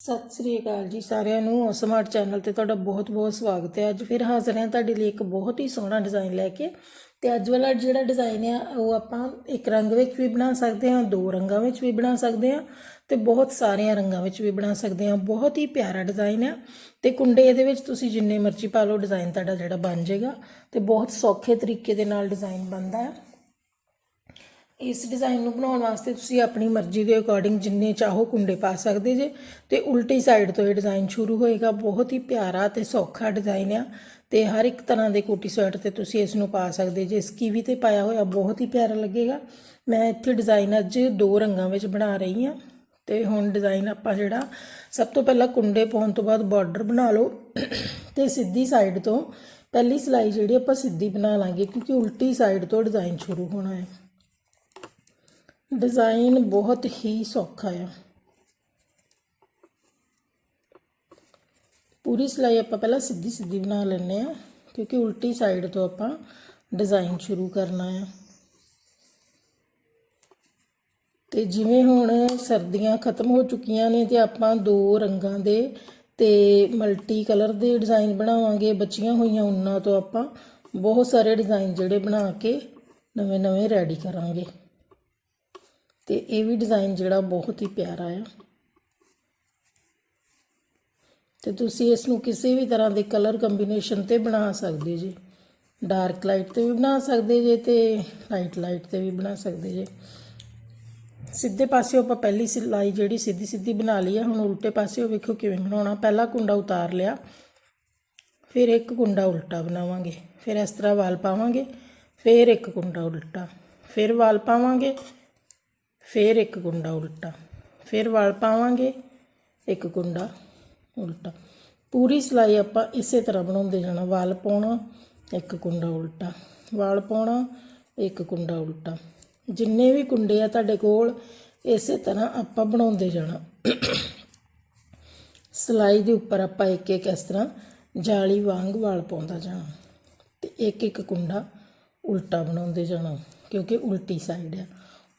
ਸਤਿ ਸ੍ਰੀ ਅਕਾਲ ਜੀ ਸਾਰਿਆਂ ਨੂੰ। ਸਮਾਰਟ ਚੈਨਲ ਤੇ ਤੁਹਾਡਾ ਬਹੁਤ-ਬਹੁਤ ਸਵਾਗਤ ਹੈ। ਅੱਜ ਫਿਰ ਹਾਜ਼ਰ ਹਾਂ ਤੁਹਾਡੇ ਲਈ ਇੱਕ ਬਹੁਤ ਹੀ ਸੋਹਣਾ ਡਿਜ਼ਾਈਨ ਲੈ ਕੇ। ਤੇ ਅੱਜ ਵਾਲਾ ਜਿਹੜਾ ਡਿਜ਼ਾਈਨ ਆ, ਉਹ ਆਪਾਂ ਇੱਕ ਰੰਗ ਵਿੱਚ ਵੀ ਬਣਾ ਸਕਦੇ ਹਾਂ, ਦੋ ਰੰਗਾਂ ਵਿੱਚ ਵੀ ਬਣਾ ਸਕਦੇ ਹਾਂ ਤੇ ਬਹੁਤ ਸਾਰਿਆਂ ਰੰਗਾਂ ਵਿੱਚ ਵੀ ਬਣਾ ਸਕਦੇ ਹਾਂ। ਬਹੁਤ ਹੀ ਪਿਆਰਾ ਡਿਜ਼ਾਈਨ ਆ। ਤੇ ਕੁੰਡੇ ਇਹਦੇ ਵਿੱਚ ਤੁਸੀਂ ਜਿੰਨੇ ਮਰਜ਼ੀ ਪਾ ਲਓ ਡਿਜ਼ਾਈਨ ਤੁਹਾਡਾ ਜਿਹੜਾ ਬਣ ਜਾਏਗਾ। ਤੇ ਬਹੁਤ ਸੌਖੇ ਤਰੀਕੇ ਦੇ ਨਾਲ ਡਿਜ਼ਾਈਨ ਬਣਦਾ ਹੈ ਇਸ ਡਿਜ਼ਾਈਨ ਨੂੰ ਬਣਾਉਣ ਵਾਸਤੇ ਤੁਸੀਂ ਆਪਣੀ ਮਰਜ਼ੀ ਦੇ ਅਕੋਰਡਿੰਗ ਜਿੰਨੇ ਚਾਹੋ ਕੁੰਡੇ ਪਾ ਸਕਦੇ ਜੇ। ਤੇ ਉਲਟੀ ਸਾਈਡ ਤੋਂ ਇਹ ਡਿਜ਼ਾਈਨ ਸ਼ੁਰੂ ਹੋਏਗਾ। ਬਹੁਤ ਹੀ ਪਿਆਰਾ ਤੇ ਸੌਖਾ ਡਿਜ਼ਾਈਨ ਆ। ਤੇ ਹਰ ਇੱਕ ਤਰ੍ਹਾਂ ਦੇ ਕੋਟੀ ਸਵੈਟ ਤੇ ਤੁਸੀਂ ਇਸ ਨੂੰ ਪਾ ਸਕਦੇ ਜੇ। ਸਕੀਵੀ ਤੇ ਪਾਇਆ ਹੋਇਆ ਬਹੁਤ ਹੀ ਪਿਆਰਾ ਲੱਗੇਗਾ। ਮੈਂ ਇੱਥੇ ਡਿਜ਼ਾਈਨ ਅੱਜ ਦੋ ਰੰਗਾਂ ਵਿੱਚ ਬਣਾ ਰਹੀ ਹਾਂ ਤੇ ਹੁਣ ਡਿਜ਼ਾਈਨ ਆਪਾਂ ਜਿਹੜਾ ਸਭ ਤੋਂ ਪਹਿਲਾਂ ਕੁੰਡੇ ਪਾਉਣ ਤੋਂ ਬਾਅਦ ਬਾਰਡਰ ਬਣਾ ਲਓ। ਤੇ ਸਿੱਧੀ ਸਾਈਡ ਤੋਂ ਪਹਿਲੀ ਸਲਾਈ ਜਿਹੜੀ ਆਪਾਂ ਸਿੱਧੀ ਬਣਾ ਲਾਂਗੇ ਕਿਉਂਕਿ ਉਲਟੀ ਸਾਈਡ ਤੋਂ ਡਿਜ਼ਾਈਨ ਸ਼ੁਰੂ ਹੋਣਾ ਹੈ। ਡਿਜ਼ਾਈਨ ਬਹੁਤ ਹੀ ਸੌਖਾ ਆ। ਪੂਰੀ ਸਿਲਾਈ ਆਪਾਂ ਪਹਿਲਾਂ ਸਿੱਧੀ ਸਿੱਧੀ ਬਣਾ ਲੈਂਦੇ ਆ ਕਿਉਂਕਿ ਉਲਟੀ ਸਾਈਡ ਤੋਂ ਆਪਾਂ ਡਿਜ਼ਾਈਨ ਸ਼ੁਰੂ ਕਰਨਾ ਆ। ਤੇ ਜਿਵੇਂ ਹੁਣ ਸਰਦੀਆਂ ਖਤਮ ਹੋ ਚੁੱਕੀਆਂ ਨੇ ਤੇ ਆਪਾਂ ਦੋ ਰੰਗਾਂ ਦੇ ਤੇ ਮਲਟੀ ਕਲਰ ਦੇ ਡਿਜ਼ਾਈਨ ਬਣਾਵਾਂਗੇ, ਬਚੀਆਂ ਹੋਈਆਂ ਉਹਨਾਂ ਤੋਂ ਆਪਾਂ ਬਹੁਤ ਸਾਰੇ ਡਿਜ਼ਾਈਨ ਜਿਹੜੇ ਬਣਾ ਕੇ ਨਵੇਂ ਨਵੇਂ ਰੈਡੀ ਕਰਾਂਗੇ। ਤੇ ਇਹ ਵੀ ਡਿਜ਼ਾਈਨ ਜਿਹੜਾ ਬਹੁਤ ਹੀ ਪਿਆਰਾ ਆ। ਤੇ ਤੁਸੀਂ ਇਸ ਨੂੰ ਕਿਸੇ ਵੀ ਤਰ੍ਹਾਂ ਦੇ ਕਲਰ ਕੰਬੀਨੇਸ਼ਨ ਤੇ ਬਣਾ ਸਕਦੇ ਜੀ। ਡਾਰਕ ਲਾਈਟ ਤੇ ਵੀ ਬਣਾ ਸਕਦੇ ਜੇ ਤੇ ਲਾਈਟ ਲਾਈਟ ਤੇ ਵੀ ਬਣਾ ਸਕਦੇ ਜੇ। ਸਿੱਧੇ ਪਾਸੇ ਆਪਾਂ ਪਹਿਲੀ ਸਿਲਾਈ ਜਿਹੜੀ ਸਿੱਧੀ ਸਿੱਧੀ ਬਣਾ ਲਈ ਆ, ਹੁਣ ਉਲਟੇ ਪਾਸੇ ਵੇਖੋ ਕਿਵੇਂ ਬਣਾਉਣਾ। ਪਹਿਲਾ ਕੁੰਡਾ ਉਤਾਰ ਲਿਆ, ਫਿਰ ਇੱਕ ਕੁੰਡਾ ਉਲਟਾ ਬਣਾਵਾਂਗੇ, ਫਿਰ ਇਸ ਤਰ੍ਹਾਂ ਵਾਲ ਪਾਵਾਂਗੇ, ਫਿਰ ਇੱਕ ਕੁੰਡਾ ਉਲਟਾ, ਫਿਰ ਵਾਲ ਪਾਵਾਂਗੇ ਫਿਰ ਇੱਕ ਕੁੰਡਾ ਉਲਟਾ, ਫਿਰ ਵਾਲ ਪਾਵਾਂਗੇ, ਇੱਕ ਕੁੰਡਾ ਉਲਟਾ। ਪੂਰੀ ਸਿਲਾਈ ਆਪਾਂ ਇਸੇ ਤਰ੍ਹਾਂ ਬਣਾਉਂਦੇ ਜਾਣਾ, ਵਾਲ ਪਾਉਣਾ, ਇੱਕ ਕੁੰਡਾ ਉਲਟਾ, ਵਾਲ ਪਾਉਣਾ, ਇੱਕ ਕੁੰਡਾ ਉਲਟਾ। ਜਿੰਨੇ ਵੀ ਕੁੰਡੇ ਆ ਤੁਹਾਡੇ ਕੋਲ, ਇਸੇ ਤਰ੍ਹਾਂ ਆਪਾਂ ਬਣਾਉਂਦੇ ਜਾਣਾ। ਸਿਲਾਈ ਦੇ ਉੱਪਰ ਆਪਾਂ ਇੱਕ ਇੱਕ ਇਸ ਤਰ੍ਹਾਂ ਜਾਲੀ ਵਾਂਗ ਵਾਲ ਪਾਉਂਦਾ ਜਾਣਾ ਤੇ ਇੱਕ ਇੱਕ ਕੁੰਡਾ ਉਲਟਾ ਬਣਾਉਂਦੇ ਜਾਣਾ, ਕਿਉਂਕਿ ਉਲਟੀ ਸਾਈਡ ਆ।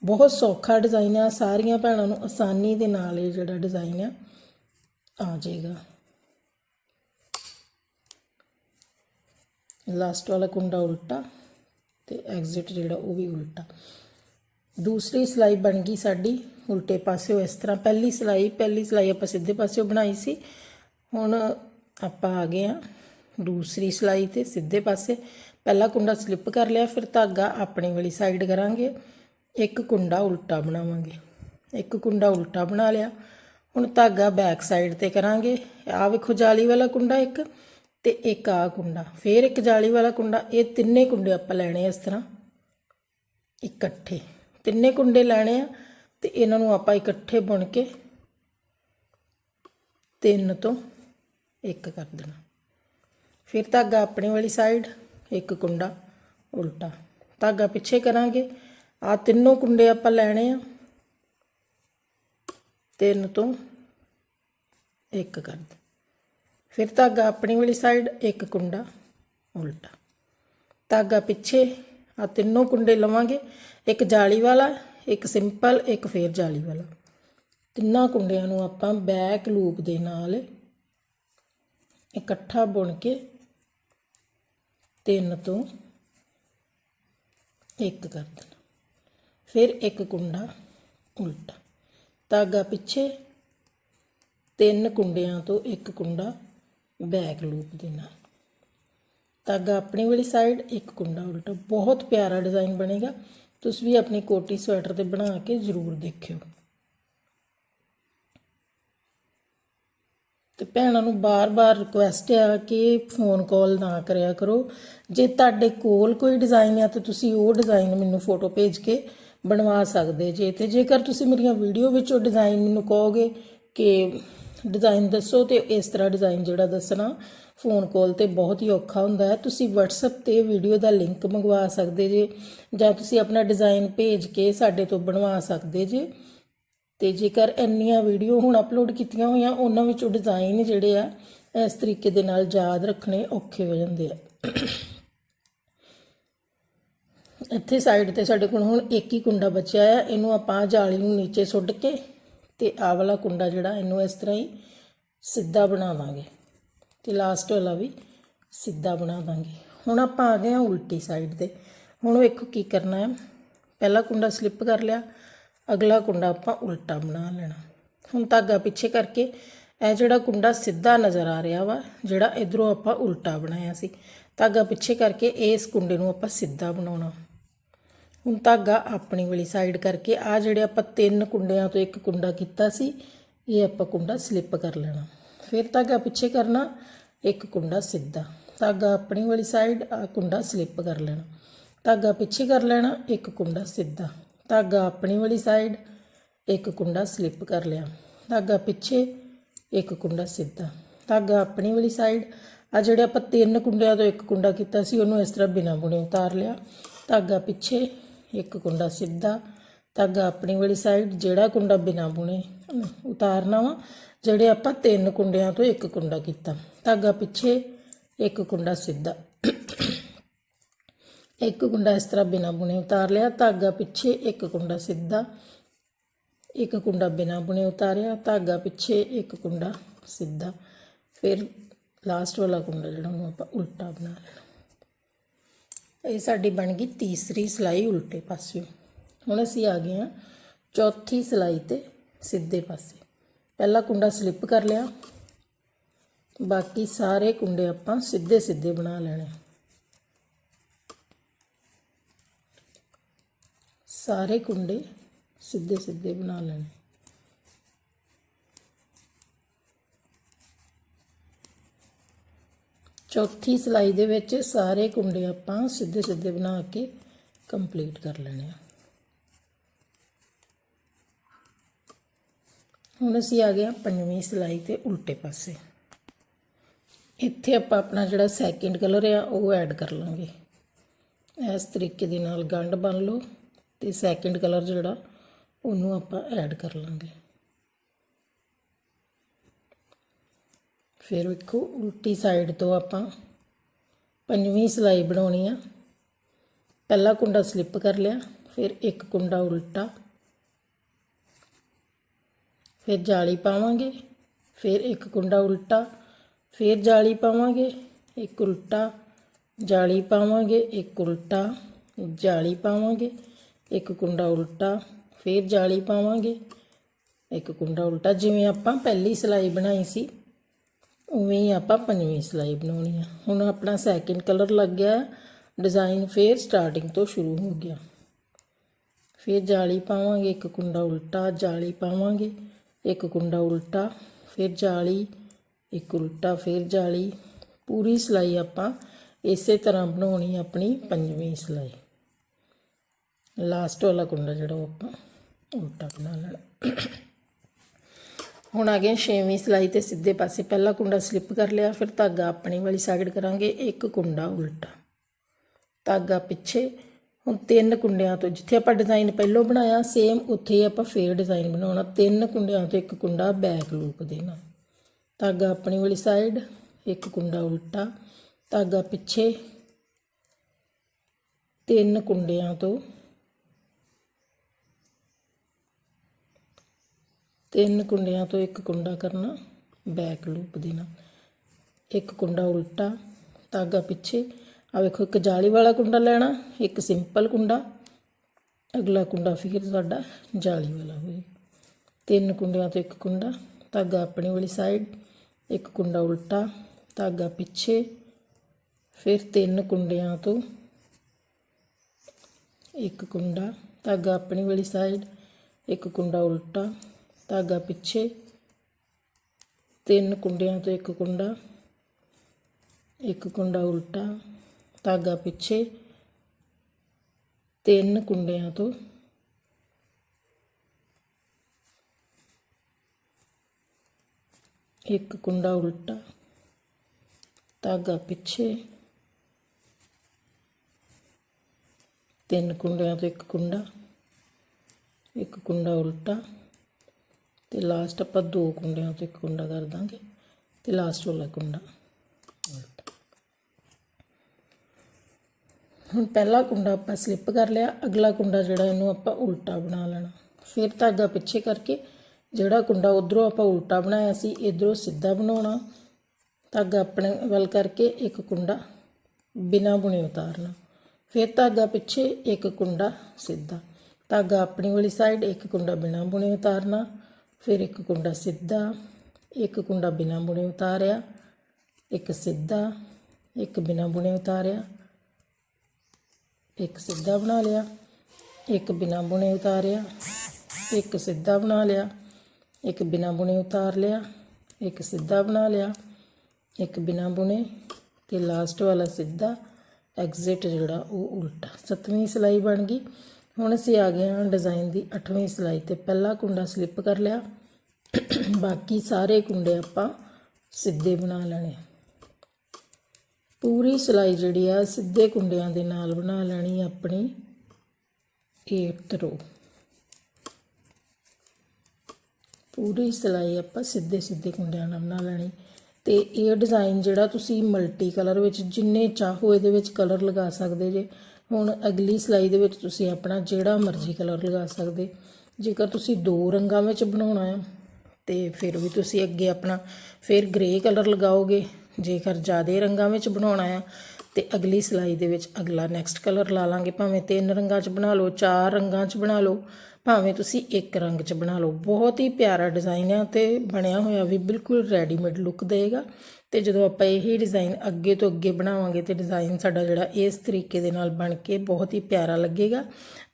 ਬਹੁਤ ਸੌਖਾ ਡਿਜ਼ਾਈਨ ਆ, ਸਾਰੀਆਂ ਭੈਣਾਂ ਨੂੰ ਆਸਾਨੀ ਦੇ ਨਾਲ ਇਹ ਜਿਹੜਾ ਡਿਜ਼ਾਈਨ ਆ ਆ ਜਾਏਗਾ। ਲਾਸਟ ਵਾਲਾ ਕੁੰਡਾ ਉਲਟਾ ਤੇ ਐਗਜ਼ਿਟ ਜਿਹੜਾ ਉਹ ਵੀ ਉਲਟਾ। ਦੂਸਰੀ ਸਿਲਾਈ ਬਣ ਗਈ ਸਾਡੀ ਉਲਟੇ ਪਾਸਿਓ ਇਸ ਤਰ੍ਹਾਂ ਪਹਿਲੀ ਸਿਲਾਈ ਪਹਿਲੀ ਸਿਲਾਈ ਆਪਾਂ ਸਿੱਧੇ ਪਾਸਿਓ ਬਣਾਈ ਸੀ। ਹੁਣ ਆਪਾਂ ਆ ਗਏ ਆ ਦੂਸਰੀ ਸਿਲਾਈ ਤੇ ਸਿੱਧੇ ਪਾਸੇ। ਪਹਿਲਾ ਕੁੰਡਾ ਸਲਿੱਪ ਕਰ ਲਿਆ, ਫਿਰ ਧਾਗਾ ਆਪਣੀ ਵਾਲੀ ਸਾਈਡ ਕਰਾਂਗੇ। ਇੱਕ ਕੁੰਡਾ ਉਲਟਾ ਬਣਾਵਾਂਗੇ। ਇੱਕ ਕੁੰਡਾ ਉਲਟਾ ਬਣਾ ਲਿਆ। ਹੁਣ ਧਾਗਾ ਬੈਕ ਸਾਈਡ ਤੇ ਕਰਾਂਗੇ। ਆ ਵੇਖੋ ਜਾਲੀ ਵਾਲਾ ਕੁੰਡਾ ਇੱਕ ਤੇ ਇੱਕ ਆ ਕੁੰਡਾ। ਫਿਰ ਇੱਕ ਜਾਲੀ ਵਾਲਾ ਕੁੰਡਾ। ਇਹ ਤਿੰਨੇ ਕੁੰਡੇ ਆਪਾਂ ਲੈਣੇ ਇਸ ਤਰ੍ਹਾਂ। ਇਕੱਠੇ। ਤਿੰਨੇ ਕੁੰਡੇ ਲੈਣੇ ਆ ਤੇ ਇਹਨਾਂ ਨੂੰ ਆਪਾਂ ਇਕੱਠੇ ਬੁਣ ਕੇ ਤਿੰਨ ਤੋਂ ਇੱਕ ਕਰ ਦੇਣਾ। ਫਿਰ ਧਾਗਾ ਆਪਣੇ ਵਾਲੀ ਸਾਈਡ ਇੱਕ ਕੁੰਡਾ ਉਲਟਾ। ਧਾਗਾ ਪਿੱਛੇ ਕਰਾਂਗੇ। ਆ ਤਿੰਨੋਂ ਕੁੰਡੇ ਆਪਾਂ ਲੈਣੇ ਆ। ਤਿੰਨ ਤੋਂ ਇੱਕ ਕਰ ਦੇ। ਫਿਰ ਧਾਗਾ ਆਪਣੀ ਵਾਲੀ ਸਾਈਡ ਇੱਕ ਕੁੰਡਾ ਉਲਟਾ। ਧਾਗਾ ਪਿੱਛੇ ਆ ਤਿੰਨੋਂ ਕੁੰਡੇ ਲਵਾਂਗੇ। ਇੱਕ ਜਾਲੀ ਵਾਲਾ, ਇੱਕ ਸਿੰਪਲ ਇੱਕ ਫੇਰ ਜਾਲੀ ਵਾਲਾ। ਤਿੰਨਾਂ ਕੁੰਡਿਆਂ ਨੂੰ ਆਪਾਂ ਬੈਕ ਲੂਪ ਦੇ ਨਾਲ ਇਕੱਠਾ ਬੁਣ ਕੇ ਤਿੰਨ ਤੋਂ ਇੱਕ ਕਰ ਦੇਣਾ। ਫਿਰ ਇੱਕ ਕੁੰਡਾ ਉਲਟਾ। ਧਾਗਾ ਪਿੱਛੇ ਤਿੰਨ ਕੁੰਡਿਆਂ ਤੋਂ ਇੱਕ ਕੁੰਡਾ ਬੈਕ ਲੂਪ ਦੇ ਨਾਲ। ਧਾਗਾ ਆਪਣੀ ਵਾਲੀ ਸਾਈਡ ਇੱਕ ਕੁੰਡਾ ਉਲਟਾ। ਬਹੁਤ ਪਿਆਰਾ ਡਿਜ਼ਾਈਨ ਬਣੇਗਾ। ਤੁਸੀਂ ਵੀ ਆਪਣੀ ਕੋਟੀ ਸਵੈਟਰ ਤੇ ਬਣਾ ਕੇ ਜ਼ਰੂਰ ਦੇਖਿਓ। ਤੇ ਭੈਣਾਂ ਨੂੰ ਬਾਰ-ਬਾਰ ਰਿਕੁਐਸਟ ਆ ਕਿ ਫੋਨ ਕਾਲ ਨਾ ਕਰਿਆ ਕਰੋ। ਜੇ ਤੁਹਾਡੇ ਕੋਲ ਕੋਈ ਡਿਜ਼ਾਈਨ ਆ, ਤਾਂ ਤੁਸੀਂ ਉਹ ਡਿਜ਼ਾਈਨ ਮੈਨੂੰ ਫੋਟੋ ਭੇਜ ਕੇ ਬਣਵਾ ਸਕਦੇ ਜੇ ਤੇ ਜੇਕਰ ਤੁਸੀਂ ਮੇਰੀਆਂ ਵੀਡੀਓ ਵਿੱਚੋਂ ਉਹ ਡਿਜ਼ਾਈਨ ਮੈਨੂੰ ਕਹੋਗੇ ਕਿ ਡਿਜ਼ਾਈਨ ਦੱਸੋ ਤੇ ਇਸ ਤਰ੍ਹਾਂ ਡਿਜ਼ਾਈਨ ਜਿਹੜਾ ਦੱਸਣਾ ਫੋਨ ਕਾਲ ਤੇ ਬਹੁਤ ਹੀ ਔਖਾ ਹੁੰਦਾ ਹੈ। ਤੁਸੀਂ WhatsApp ਤੇ ਵੀਡੀਓ ਦਾ ਲਿੰਕ ਮੰਗਵਾ ਸਕਦੇ ਜੇ ਜਾਂ ਤੁਸੀਂ ਆਪਣਾ ਡਿਜ਼ਾਈਨ ਭੇਜ ਕੇ ਸਾਡੇ ਤੋਂ ਬਣਵਾ ਸਕਦੇ ਜੇ। ਤੇ ਜੇਕਰ ਇੰਨੀਆਂ ਵੀਡੀਓ ਹੁਣ ਅਪਲੋਡ ਕੀਤੀਆਂ ਹੋਈਆਂ, ਉਹਨਾਂ ਵਿੱਚੋਂ ਡਿਜ਼ਾਈਨ ਜਿਹੜੇ ਆ, ਇਸ ਤਰੀਕੇ ਦੇ ਨਾਲ ਯਾਦ ਰੱਖਣੇ ਔਖੇ ਹੋ ਜਾਂਦੇ ਆ। ਇੱਥੇ ਸਾਈਡ ਤੇ ਸਾਡੇ ਕੋਲ ਹੁਣ ਇੱਕ ਹੀ ਕੁੰਡਾ ਬਚਿਆ ਆ। ਇਹਨੂੰ ਆਪਾਂ ਜਾਲੀ ਨੂੰ ਨੀਚੇ ਸੁੱਟ ਕੇ ਤੇ ਆਹ ਵਾਲਾ ਕੁੰਡਾ ਜਿਹੜਾ ਇਹਨੂੰ ਇਸ ਤਰ੍ਹਾਂ ਹੀ ਸਿੱਧਾ ਬਣਾ ਦਾਂਗੇ ਤੇ ਲਾਸਟ ਵਾਲਾ ਵੀ ਸਿੱਧਾ ਬਣਾ ਦਾਂਗੇ ਹੁਣ ਆਪਾਂ ਆ ਗਏ ਆ ਉਲਟੀ ਸਾਈਡ ਤੇ। ਹੁਣ ਵੇਖੋ ਕੀ ਕਰਨਾ ਹੈ ਪਹਿਲਾ ਕੁੰਡਾ ਸਲਿੱਪ ਕਰ ਲਿਆ, ਅਗਲਾ ਕੁੰਡਾ ਆਪਾਂ ਉਲਟਾ ਬਣਾ ਲੈਣਾ। ਹੁਣ ਧਾਗਾ ਪਿੱਛੇ ਕਰਕੇ ਇਹ ਜਿਹੜਾ ਕੁੰਡਾ ਸਿੱਧਾ ਨਜ਼ਰ ਆ ਰਿਹਾ ਵਾ, ਜਿਹੜਾ ਇਧਰੋਂ ਆਪਾਂ ਉਲਟਾ ਬਣਾਇਆ ਸੀ, ਧਾਗਾ ਪਿੱਛੇ ਕਰਕੇ ਇਸ ਕੁੰਡੇ ਨੂੰ ਆਪਾਂ ਸਿੱਧਾ ਬਣਾਉਣਾ। ਹੁਣ ਧਾਗਾ ਆਪਣੀ ਵਾਲੀ ਸਾਈਡ ਕਰਕੇ ਆ ਜਿਹੜੇ ਆਪਾਂ ਤਿੰਨ ਕੁੰਡਿਆਂ ਤੋਂ ਇੱਕ ਕੁੰਡਾ ਕੀਤਾ ਸੀ, ਇਹ ਆਪਾਂ ਕੁੰਡਾ ਸਲਿੱਪ ਕਰ ਲੈਣਾ। ਫਿਰ ਧਾਗਾ ਪਿੱਛੇ ਕਰਨਾ, ਇੱਕ ਕੁੰਡਾ ਸਿੱਧਾ। ਧਾਗਾ ਆਪਣੀ ਵਾਲੀ ਸਾਈਡ ਆ ਕੁੰਡਾ ਸਲਿੱਪ ਕਰ ਲੈਣਾ। ਧਾਗਾ ਪਿੱਛੇ ਕਰ ਲੈਣਾ, ਇੱਕ ਕੁੰਡਾ ਸਿੱਧਾ। ਧਾਗਾ ਆਪਣੀ ਵਾਲੀ ਸਾਈਡ ਇੱਕ ਕੁੰਡਾ ਸਲਿੱਪ ਕਰ ਲਿਆ। ਧਾਗਾ ਪਿੱਛੇ, ਇੱਕ ਕੁੰਡਾ ਸਿੱਧਾ। ਧਾਗਾ ਆਪਣੀ ਵਾਲੀ ਸਾਈਡ ਆ ਜਿਹੜੇ ਆਪਾਂ ਤਿੰਨ ਕੁੰਡਿਆਂ ਤੋਂ ਇੱਕ ਕੁੰਡਾ ਕੀਤਾ ਸੀ, ਉਹਨੂੰ ਇਸ ਤਰ੍ਹਾਂ ਬਿਨਾਂ ਬੁਣੇ ਉਤਾਰ ਲਿਆ। ਧਾਗਾ ਪਿੱਛੇ ਇੱਕ ਕੁੰਡਾ ਸਿੱਧਾ ਧਾਗਾ ਆਪਣੀ ਵਾਲੀ ਸਾਈਡ ਜਿਹੜਾ ਕੁੰਡਾ ਬਿਨਾਂ ਬੁਣੇ, ਉਤਾਰਨਾ ਵਾ, ਜਿਹੜੇ ਆਪਾਂ ਤਿੰਨ ਕੁੰਡਿਆਂ ਤੋਂ ਇੱਕ ਕੁੰਡਾ ਕੀਤਾ। ਧਾਗਾ ਪਿੱਛੇ ਇੱਕ ਕੁੰਡਾ ਸਿੱਧਾ। ਇੱਕ ਕੁੰਡਾ ਇਸ ਤਰ੍ਹਾਂ ਬਿਨਾਂ ਬੁਣੇ ਉਤਾਰ ਲਿਆ ਧਾਗਾ ਪਿੱਛੇ ਇੱਕ ਕੁੰਡਾ ਸਿੱਧਾ, ਇੱਕ ਕੁੰਡਾ ਬਿਨਾਂ ਬੁਣੇ ਉਤਾਰਿਆ ਧਾਗਾ ਪਿੱਛੇ ਇੱਕ ਕੁੰਡਾ ਸਿੱਧਾ। ਫਿਰ ਲਾਸਟ ਵਾਲਾ ਕੁੰਡਾ ਜਿਹੜਾ ਉਹਨੂੰ ਆਪਾਂ ਉਲਟਾ ਬਣਾ ਲੈਣਾ। ਇਹ ਸਾਡੀ ਬਣ ਗਈ ਤੀਸਰੀ ਸਲਾਈ ਉਲਟੇ ਪਾਸਿਓਂ। ਹੁਣ ਅਸੀਂ ਆ ਗਏ ਹਾਂ ਚੌਥੀ ਸਲਾਈ ਤੇ ਸਿੱਧੇ ਪਾਸੇ। ਪਹਿਲਾ ਕੁੰਡਾ ਸਲਿੱਪ ਕਰ ਲਿਆ। ਬਾਕੀ ਸਾਰੇ ਕੁੰਡੇ ਆਪਾਂ ਸਿੱਧੇ ਸਿੱਧੇ ਬਣਾ ਲੈਣੇ ਸਾਰੇ ਕੁੰਡੇ ਸਿੱਧੇ ਸਿੱਧੇ ਬਣਾ ਲੈਣੇ। ਚੌਥੀ ਸਿਲਾਈ ਦੇ ਵਿੱਚ ਸਾਰੇ ਕੁੰਡੇ ਆਪਾਂ ਸਿੱਧੇ ਸਿੱਧੇ ਬਣਾ ਕੇ ਕੰਪਲੀਟ ਕਰ ਲੈਣੇ ਆ। ਹੁਣ ਅਸੀਂ ਆ ਗਏ ਹਾਂ ਪੰਜਵੀਂ ਸਿਲਾਈ ਤੇ ਉਲਟੇ ਪਾਸੇ। ਇੱਥੇ ਆਪਾਂ ਆਪਣਾ ਜਿਹੜਾ ਸੈਕਿੰਡ ਕਲਰ ਆ, ਉਹ ਐਡ ਕਰ ਲਾਂਗੇ। ਇਸ ਤਰੀਕੇ ਦੇ ਨਾਲ ਗੰਢ ਬੰਨ ਲਓ ਤੇ ਸੈਕਿੰਡ ਕਲਰ ਜਿਹੜਾ, ਉਹਨੂੰ ਆਪਾਂ ਐਡ ਕਰ ਲਾਂਗੇ। ਫਿਰ ਵੇਖੋ, ਉਲਟੀ ਸਾਈਡ ਤੋਂ ਆਪਾਂ ਪੰਜਵੀਂ ਸਲਾਈ ਬਣਾਉਣੀ ਆ। ਪਹਿਲਾ ਕੁੰਡਾ ਸਲਿੱਪ ਕਰ ਲਿਆ, ਫਿਰ ਇੱਕ ਕੁੰਡਾ ਉਲਟਾ। ਫਿਰ ਜਾਲੀ ਪਾਵਾਂਗੇ, ਫਿਰ ਇੱਕ ਕੁੰਡਾ ਉਲਟਾ, ਫਿਰ ਜਾਲੀ ਪਾਵਾਂਗੇ, ਇੱਕ ਉਲਟਾ। ਜਾਲੀ ਪਾਵਾਂਗੇ, ਇੱਕ ਉਲਟਾ। ਜਾਲੀ ਪਾਵਾਂਗੇ, ਇੱਕ ਕੁੰਡਾ ਉਲਟਾ। ਫਿਰ ਜਾਲੀ ਪਾਵਾਂਗੇ, ਇੱਕ ਕੁੰਡਾ ਉਲਟਾ। ਜਿਵੇਂ ਆਪਾਂ ਪਹਿਲੀ ਸਲਾਈ ਬਣਾਈ ਸੀ ਉਵੇਂ ਹੀ ਆਪਾਂ ਪੰਜਵੀਂ ਸਲਾਈ ਬਣਾਉਣੀ ਆ। ਹੁਣ ਆਪਣਾ ਸੈਕਿੰਡ ਕਲਰ ਲੱਗ ਗਿਆ ਡਿਜ਼ਾਈਨ ਫੇਰ ਸਟਾਰਟਿੰਗ ਤੋਂ ਸ਼ੁਰੂ ਹੋ ਗਿਆ। ਫਿਰ ਜਾਲੀ ਪਾਵਾਂਗੇ, ਇੱਕ ਕੁੰਡਾ ਉਲਟਾ, ਜਾਲੀ ਪਾਵਾਂਗੇ, ਇੱਕ ਕੁੰਡਾ ਉਲਟਾ, ਫਿਰ ਜਾਲੀ, ਇੱਕ ਉਲਟਾ, ਫਿਰ ਜਾਲੀ। ਪੂਰੀ ਸਲਾਈ ਆਪਾਂ ਇਸੇ ਤਰ੍ਹਾਂ ਬਣਾਉਣੀ ਆਪਣੀ ਪੰਜਵੀਂ ਸਲਾਈ। ਲਾਸਟ ਵਾਲਾ ਕੁੰਡਾ ਜਿਹੜਾ ਉਹ ਆਪਾਂ ਉਲਟਾ ਬਣਾ ਲੈਣਾ। ਹੁਣ ਆ ਗਏ ਛੇਵੀਂ ਸਿਲਾਈ ਤੇ ਸਿੱਧੇ ਪਾਸੇ। ਪਹਿਲਾ ਕੁੰਡਾ ਸਲਿੱਪ ਕਰ ਲਿਆ, ਫਿਰ ਧਾਗਾ ਆਪਣੀ ਵਾਲੀ ਸਾਈਡ ਕਰਾਂਗੇ, ਇੱਕ ਕੁੰਡਾ ਉਲਟਾ। ਧਾਗਾ ਪਿੱਛੇ, ਹੁਣ ਤਿੰਨ ਕੁੰਡਿਆਂ ਤੋਂ, ਜਿੱਥੇ ਆਪਾਂ ਡਿਜ਼ਾਈਨ ਪਹਿਲਾਂ ਬਣਾਇਆ ਸੇਮ ਉੱਥੇ ਹੀ ਆਪਾਂ ਫੇਰ ਡਿਜ਼ਾਈਨ ਬਣਾਉਣਾ। ਤਿੰਨ ਕੁੰਡਿਆਂ ਤੋਂ ਇੱਕ ਕੁੰਡਾ ਬੈਕ ਲੂਪ ਦੇਣਾ ਧਾਗਾ ਆਪਣੀ ਵਾਲੀ ਸਾਈਡ ਇੱਕ ਕੁੰਡਾ ਉਲਟਾ। ਧਾਗਾ ਪਿੱਛੇ, ਤਿੰਨ ਕੁੰਡਿਆਂ ਤੋਂ ਤਿੰਨ ਕੁੰਡਿਆਂ ਤੋਂ ਇੱਕ ਕੁੰਡਾ ਕਰਨਾ ਬੈਕ ਲੂਪ ਦੇਣਾ ਇੱਕ ਕੁੰਡਾ ਉਲਟਾ, ਧਾਗਾ ਪਿੱਛੇ। ਆ ਵੇਖੋ, ਇੱਕ ਜਾਲੀ ਵਾਲਾ ਕੁੰਡਾ ਲੈਣਾ, ਇੱਕ ਸਿੰਪਲ ਕੁੰਡਾ। ਅਗਲਾ ਕੁੰਡਾ ਫਿਰ ਤੁਹਾਡਾ ਜਾਲੀ ਵਾਲਾ ਹੋਏ। ਤਿੰਨ ਕੁੰਡਿਆਂ ਤੋਂ ਇੱਕ ਕੁੰਡਾ, ਧਾਗਾ ਆਪਣੀ ਵਾਲੀ ਸਾਈਡ ਇੱਕ ਕੁੰਡਾ ਉਲਟਾ, ਧਾਗਾ ਪਿੱਛੇ। ਫਿਰ ਤਿੰਨ ਕੁੰਡਿਆਂ ਤੋਂ ਇੱਕ ਕੁੰਡਾ, ਧਾਗਾ ਆਪਣੀ ਵਾਲੀ ਸਾਈਡ ਇੱਕ ਕੁੰਡਾ ਉਲਟਾ ਧਾਗਾ ਪਿੱਛੇ, ਤਿੰਨ ਕੁੰਡਿਆਂ ਤੋਂ ਇੱਕ ਕੁੰਡਾ ਇੱਕ ਕੁੰਡਾ ਉਲਟਾ, ਧਾਗਾ ਪਿੱਛੇ, ਤਿੰਨ ਕੁੰਡਿਆਂ ਤੋਂ। ਇੱਕ ਕੁੰਡਾ ਉਲਟਾ, ਧਾਗਾ ਪਿੱਛੇ, ਤਿੰਨ ਕੁੰਡਿਆਂ ਤੋਂ ਇੱਕ ਕੁੰਡਾ ਇੱਕ ਕੁੰਡਾ ਉਲਟਾ। ਤੇ ਲਾਸਟ ਆਪਾਂ ਦੋ ਕੁੰਡਿਆਂ ਤੋਂ ਇੱਕ ਕੁੰਡਾ ਕਰ ਦਾਂਗੇ ਤੇ ਲਾਸਟ ਵਾਲਾ ਕੁੰਡਾ। ਹੁਣ ਪਹਿਲਾ ਕੁੰਡਾ ਆਪਾਂ ਸਲਿੱਪ ਕਰ ਲਿਆ, ਅਗਲਾ ਕੁੰਡਾ ਜਿਹੜਾ ਇਹਨੂੰ ਆਪਾਂ ਉਲਟਾ ਬਣਾ ਲੈਣਾ। ਫਿਰ ਧਾਗਾ ਪਿੱਛੇ ਕਰਕੇ ਜਿਹੜਾ ਕੁੰਡਾ ਉਧਰੋਂ ਆਪਾਂ ਉਲਟਾ ਬਣਾਇਆ ਸੀ, ਇਧਰੋਂ ਸਿੱਧਾ ਬਣਾਉਣਾ। ਧਾਗਾ ਆਪਣੇ ਵੱਲ ਕਰਕੇ ਇੱਕ ਕੁੰਡਾ ਬਿਨਾ ਬੁਣੇ ਉਤਾਰਨਾ। ਫਿਰ ਧਾਗਾ ਪਿੱਛੇ ਇੱਕ ਕੁੰਡਾ ਸਿੱਧਾ। ਧਾਗਾ ਆਪਣੀ ਵਾਲੀ ਸਾਈਡ ਇੱਕ ਕੁੰਡਾ ਬਿਨਾ ਬੁਣੇ ਉਤਾਰਨਾ। ਫਿਰ ਇੱਕ ਕੁੰਡਾ ਸਿੱਧਾ, ਇੱਕ ਕੁੰਡਾ ਬਿਨਾ ਬੁਣੇ ਉਤਾਰਿਆ, ਇੱਕ ਸਿੱਧਾ, ਇੱਕ ਬਿਨਾ ਬੁਣੇ ਉਤਾਰਿਆ, ਇੱਕ ਸਿੱਧਾ ਬਣਾ ਲਿਆ, ਇੱਕ ਬਿਨਾ ਬੁਣੇ ਉਤਾਰਿਆ, ਇੱਕ ਸਿੱਧਾ ਬਣਾ ਲਿਆ, ਇੱਕ ਬਿਨਾ ਬੁਣੇ ਉਤਾਰ ਲਿਆ, ਇੱਕ ਸਿੱਧਾ ਬਣਾ ਲਿਆ, ਇੱਕ ਬਿਨਾ ਬੁਣੇ ਤੇ ਲਾਸਟ ਵਾਲਾ ਸਿੱਧਾ ਐਗਜ਼ਿਟ ਜਿਹੜਾ ਉਹ ਉਲਟਾ। ਸੱਤਵੀਂ ਸਿਲਾਈ ਬਣ ਗਈ। ਹੁਣ ਅਸੀਂ ਆ ਗਏ ਹਾਂ ਡਿਜ਼ਾਈਨ ਦੀ 8ਵੀਂ ਸਿਲਾਈ ਤੇ ਪਹਿਲਾ ਕੁੰਡਾ ਸਲਿੱਪ ਕਰ ਲਿਆ। ਬਾਕੀ ਸਾਰੇ ਕੁੰਡੇ ਆਪਾਂ ਸਿੱਧੇ ਬਣਾ ਲੈਣੇ ਪੂਰੀ ਸਿਲਾਈ ਜਿਹੜੀ ਆ, ਸਿੱਧੇ ਕੁੰਡਿਆਂ ਦੇ ਨਾਲ ਬਣਾ ਲੈਣੀ ਆਪਣੀ 8th ਰੋ ਪੂਰੀ ਸਿਲਾਈ ਆਪਾਂ ਸਿੱਧੇ ਸਿੱਧੇ ਕੁੰਡਿਆਂ ਨਾਲ ਬਣਾ ਲੈਣੀ। ਤੇ ਇਹ ਡਿਜ਼ਾਈਨ ਜਿਹੜਾ ਤੁਸੀਂ ਮਲਟੀ ਕਲਰ ਵਿੱਚ ਜਿੰਨੇ ਚਾਹੋ ਇਹਦੇ ਵਿੱਚ ਕਲਰ ਲਗਾ ਸਕਦੇ ਜੇ। ਹੁਣ ਅਗਲੀ ਸਿਲਾਈ ਦੇ ਵਿੱਚ ਤੁਸੀਂ ਆਪਣਾ ਜਿਹੜਾ ਮਰਜ਼ੀ ਕਲਰ ਲਗਾ ਸਕਦੇ। ਜੇਕਰ ਤੁਸੀਂ ਦੋ ਰੰਗਾਂ ਵਿੱਚ ਬਣਾਉਣਾ ਹੈ ਤੇ ਫਿਰ ਵੀ ਤੁਸੀਂ ਅੱਗੇ ਆਪਣਾ ਫਿਰ ਗ੍ਰੇ ਕਲਰ ਲਗਾਓਗੇ। ਜੇਕਰ ਜ਼ਿਆਦਾ ਰੰਗਾਂ ਵਿੱਚ ਬਣਾਉਣਾ ਆ, ਤੇ ਅਗਲੀ ਸਿਲਾਈ ਦੇ ਵਿੱਚ ਅਗਲਾ ਨੈਕਸਟ ਕਲਰ ਲਾ ਲਾਂਗੇ। ਭਾਵੇਂ ਤਿੰਨ ਰੰਗਾਂ 'ਚ ਬਣਾ ਲਓ, ਚਾਰ ਰੰਗਾਂ 'ਚ ਬਣਾ ਲਓ ਭਾਵੇਂ ਤੁਸੀਂ ਇੱਕ ਰੰਗ 'ਚ ਬਣਾ ਲਓ। ਬਹੁਤ ਹੀ ਪਿਆਰਾ ਡਿਜ਼ਾਈਨ ਆ ਤੇ ਬਣਿਆ ਹੋਇਆ ਵੀ ਬਿਲਕੁਲ ਰੈਡੀਮੇਡ ਲੁੱਕ ਦੇਗਾ। ਤੇ ਜਦੋਂ ਆਪਾਂ ਇਹੀ ਡਿਜ਼ਾਈਨ ਅੱਗੇ ਤੋਂ ਅੱਗੇ ਬਣਾਵਾਂਗੇ ਤੇ ਡਿਜ਼ਾਈਨ ਸਾਡਾ ਜਿਹੜਾ ਇਸ ਤਰੀਕੇ ਦੇ ਨਾਲ ਬਣ ਕੇ ਬਹੁਤ ਹੀ ਪਿਆਰਾ ਲੱਗੇਗਾ।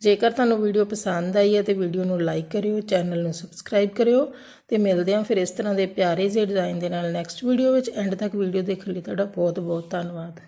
ਜੇਕਰ ਤੁਹਾਨੂੰ ਵੀਡੀਓ ਪਸੰਦ ਆਈ ਹੈ ਤੇ ਵੀਡੀਓ ਨੂੰ ਲਾਈਕ ਕਰਿਓ ਚੈਨਲ ਨੂੰ ਸਬਸਕ੍ਰਾਈਬ ਕਰਿਓ ਤੇ ਮਿਲਦੇ ਹਾਂ ਫਿਰ ਇਸ ਤਰ੍ਹਾਂ ਦੇ ਪਿਆਰੇ ਜਿਹੇ ਡਿਜ਼ਾਈਨ ਦੇ ਨਾਲ ਨੈਕਸਟ ਵੀਡੀਓ ਵਿੱਚ। ਐਂਡ ਤੱਕ ਵੀਡੀਓ ਦੇਖਣ ਲਈ ਤੁਹਾਡਾ ਬਹੁਤ ਬਹੁਤ ਧੰਨਵਾਦ।